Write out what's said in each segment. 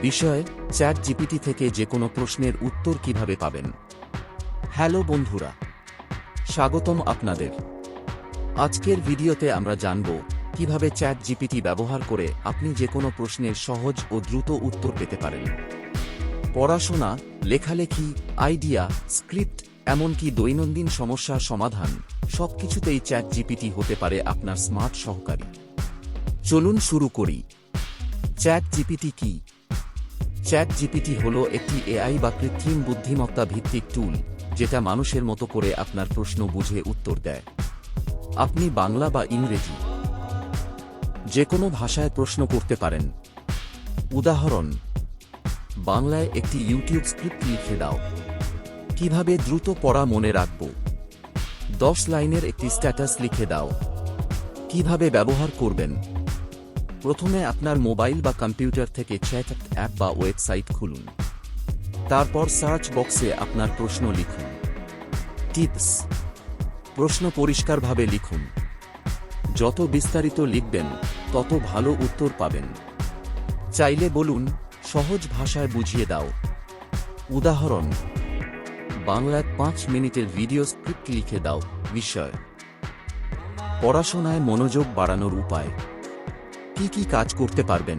বিষয় chat GPT থেকে যে কোনো প্রশ্নের উত্তর কীভাবে পাবেন? হ্যালো বন্ধুরা, স্বাগতম আপনাদের। আজকের ভিডিওতে আমরা জানব কীভাবে চ্যাট জিপিটি ব্যবহার করে আপনি যে কোনো প্রশ্নের সহজ ও দ্রুত উত্তর পেতে পারেন। পড়াশোনা, লেখালেখি, আইডিয়া, স্ক্রিপ্ট, এমনকি দৈনন্দিন সমস্যার সমাধান, সবকিছুতেই চ্যাট জিপিটি হতে পারে আপনার স্মার্ট সহকারী। চলুন শুরু করি। চ্যাট জিপিটি কি? চ্যাট জিপিটি হল একটি এআই বা কৃত্রিম বুদ্ধিমত্তা ভিত্তিক টুল, যেটা মানুষের মতো করে আপনার প্রশ্ন বুঝে উত্তর দেয়। আপনি বাংলা বা ইংরেজি যে কোনো ভাষায় প্রশ্ন করতে পারেন। উদাহরণ, বাংলায় একটি ইউটিউব স্ক্রিপ্ট লিখে দাও। কীভাবে দ্রুত পড়া মনে রাখব? দশ লাইনের একটি স্ট্যাটাস লিখে দাও। কীভাবে ব্যবহার করবেন? প্রথমে আপনার মোবাইল বা কম্পিউটার থেকে চ্যাট অ্যাপ বা ওয়েবসাইট খুলুন। তারপর সার্চ বক্সে আপনার প্রশ্ন লিখুন। টিপস প্রশ্ন পরিষ্কারভাবে লিখুন। যত বিস্তারিত লিখবেন, তত ভালো উত্তর পাবেন। চাইলে বলুন, সহজ ভাষায় বুঝিয়ে দাও। উদাহরণ, বাংলায় পাঁচ মিনিটের ভিডিও স্ক্রিপ্ট লিখে দাও, বিষয়। পড়াশোনায় মনোযোগ বাড়ানোর উপায়। কি কি কাজ করতে পারবেন?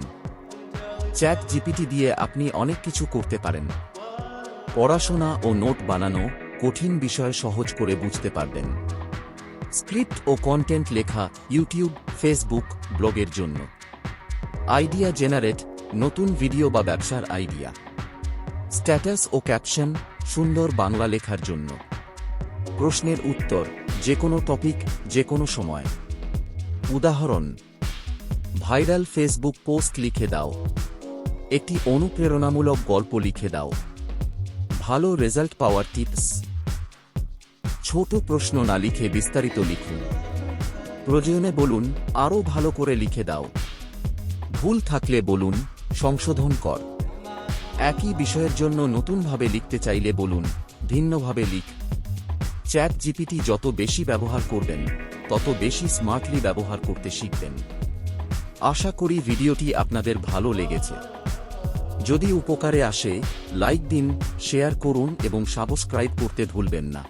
চ্যাট জিপিটি দিয়ে আপনি অনেক কিছু করতে পারেন। পড়াশোনা ও নোট বানানো কঠিন বিষয় সহজ করে বুঝতে পারবেন। স্ক্রিপ্ট ও কন্টেন্ট লেখা ইউটিউব, ফেসবুক, ব্লগের জন্য। আইডিয়া জেনারেট নতুন ভিডিও বা ব্যবসার আইডিয়া। স্ট্যাটাস ও ক্যাপশন সুন্দর বাংলা লেখার জন্য। প্রশ্নের উত্তর যে কোনো টপিক যে কোনো সময়। উদাহরণ ভাইরাল ফেসবুক পোস্ট লিখে দাও। একটি অনুপ্রেরণামূলক গল্প লিখে দাও। ভালো রেজাল্ট পাওয়ার টিপস। ছোট প্রশ্ন না লিখে বিস্তারিত লিখুন। প্রয়োজনে বলুন, আরও ভালো করে লিখে দাও। ভুল থাকলে বলুন, সংশোধন কর। একই বিষয়ের জন্য নতুনভাবে লিখতে চাইলে বলুন, ভিন্নভাবে লিখ। চ্যাট জিপিটি যত বেশি ব্যবহার করবেন, তত বেশি স্মার্টলি ব্যবহার করতে শিখবেন। আশা করি ভিডিওটি আপনাদের ভালো লেগেছে। যদি উপকারে আসে, লাইক দিন, শেয়ার করুন এবং সাবস্ক্রাইব করতে ভুলবেন না।